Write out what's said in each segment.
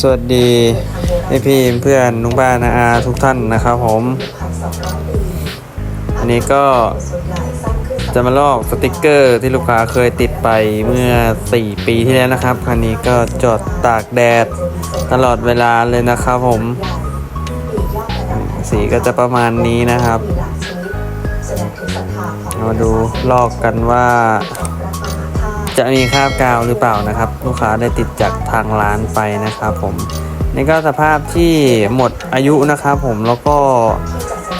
สวัสดีพี่พี่เพื่อนนุงบ้านาอาทุกท่านนะครับผมอันนี้ก็จะมาลอกสติกเกอร์ที่ลูกค้าเคยติดไปเมื่อ 4 ปีที่แล้วนะครับ คันนี้ก็จอดตากแดดตลอดเวลาเลยนะครับผม สีก็จะประมาณนี้นะครับ มาดูลอกกันว่า จะมีคราบกาวหรือเปล่านะครับ ลูกค้าได้ติดจากทางร้านไปนะครับผมนี่ก็สภาพที่หมดอายุนะครับผมแล้วก็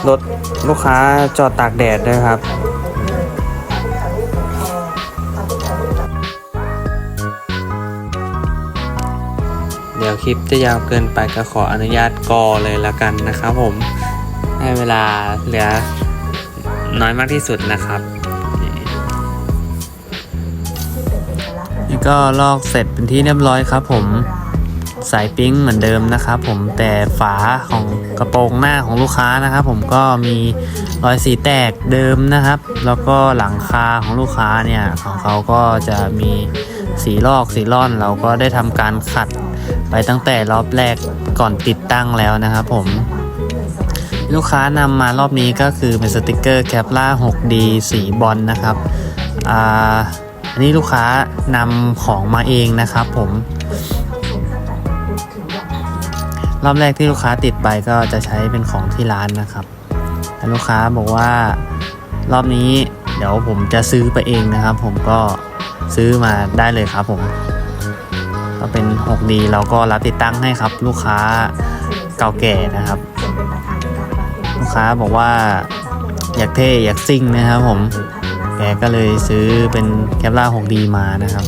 รถลูกค้าจอดตากแดดด้วยครับเดี๋ยวคลิปจะยาวเกินไปก็ขออนุญาตกอเลยละกันนะครับผมให้เวลาเหลือน้อยมากที่สุดนะครับ นี่ก็ลอกเสร็จเป็นที่เรียบร้อยครับ ผมสายปิ้งเหมือนเดิมนะครับ ผมแต่ฝาของกระโปรงหน้าของลูกค้านะครับ ผมก็มีรอยสีแตกเดิมนะครับ แล้วก็หลังคาของลูกค้าเนี่ยของเขาก็จะมีสีลอกสีร่อน เราก็ได้ทำการขัดไปตั้งแต่รอบแรกก่อนติดตั้งแล้วนะครับ ผมลูกค้านำมารอบนี้ก็คือเป็นสติกเกอร์แคปล่า 6D สีบอลนะครับอ่า อันนี้ลูกค้านำของมาเองนะครับผม รอบแรกที่ลูกค้าติดไปก็จะใช้เป็นของที่ร้านนะครับแต่ลูกค้าบอกว่ารอบนี้เดี๋ยวผมจะซื้อไปเองนะครับ ผมก็ซื้อมาได้เลยครับผม ก็เป็น 6D เราก็รับติดตั้งให้ครับ ลูกค้าเก่าแก่นะครับ ลูกค้าบอกว่าอยากเท่อยากซิ่งนะครับผม แกก็เลยซื้อเป็นแคปล่า 6D มานะครับ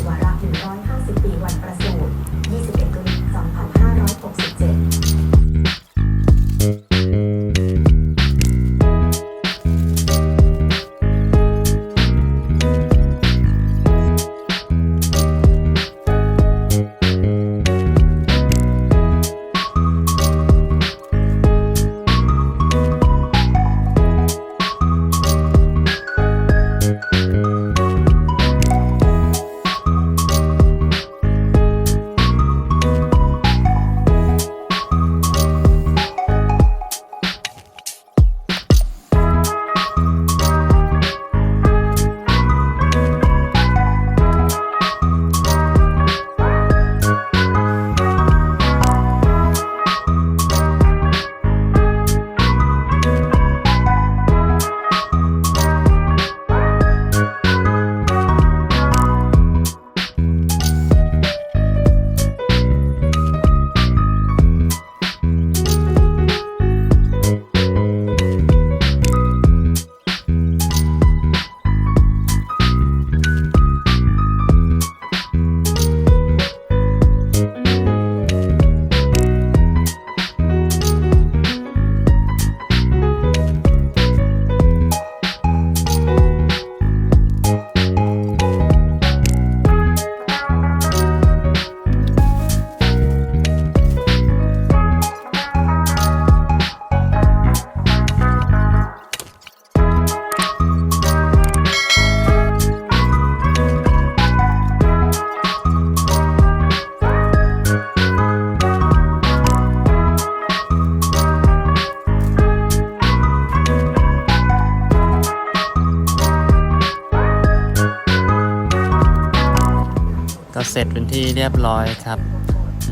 เสร็จเป็นที่เรียบร้อยครับ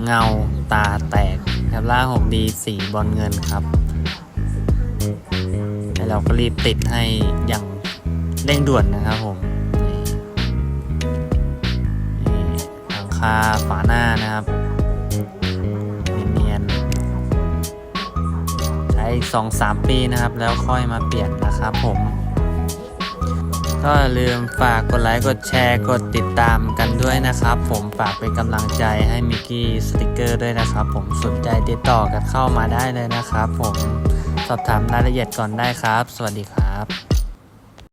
เงาตาแตกแคปล่า 6D สีบอลเงินครับแล้วเราก็รีบติดให้อย่างเร่งด่วนนะครับผมหลังคาฝาหน้านะครับเนียนใช้อีก2-3ปีนะครับ แล้วค่อยมาเปลี่ยนนะครับผม ก็ลืมฝากกดไลค์ กดแชร์ กดติดตามกันด้วยนะครับ ผมฝากเป็นกำลังใจให้มิกกี้สติกเกอร์ด้วยนะครับ ผมสนใจติดต่อกันเข้ามาได้เลยนะครับ ผมสอบถามรายละเอียดก่อนได้ครับ สวัสดีครับ